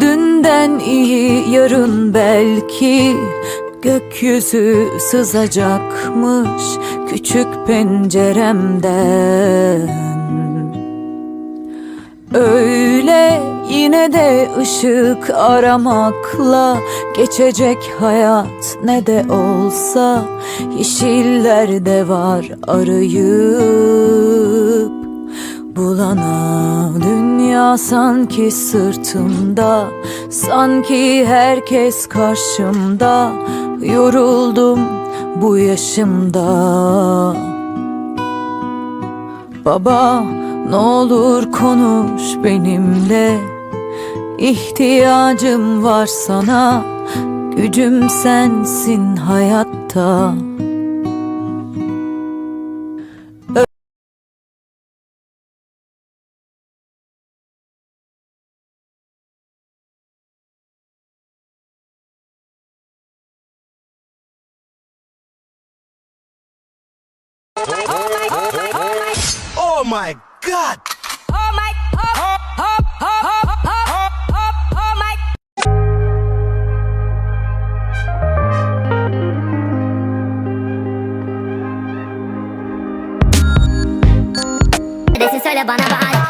dünden iyi yarın belki Gökyüzü sızacakmış küçük penceremden. Öyle yine de ışık aramakla Geçecek hayat ne de olsa Yeşillerde var arayıp Bulana sanki sırtımda Sanki herkes karşımda. Yoruldum bu yaşımda. Baba ne olur konuş benimle. İhtiyacım var sana Gücüm sensin hayatta Oh my oh god! Oh my, oh, oh, oh, oh, oh, oh, oh oh my. Neredesin söyle bana bari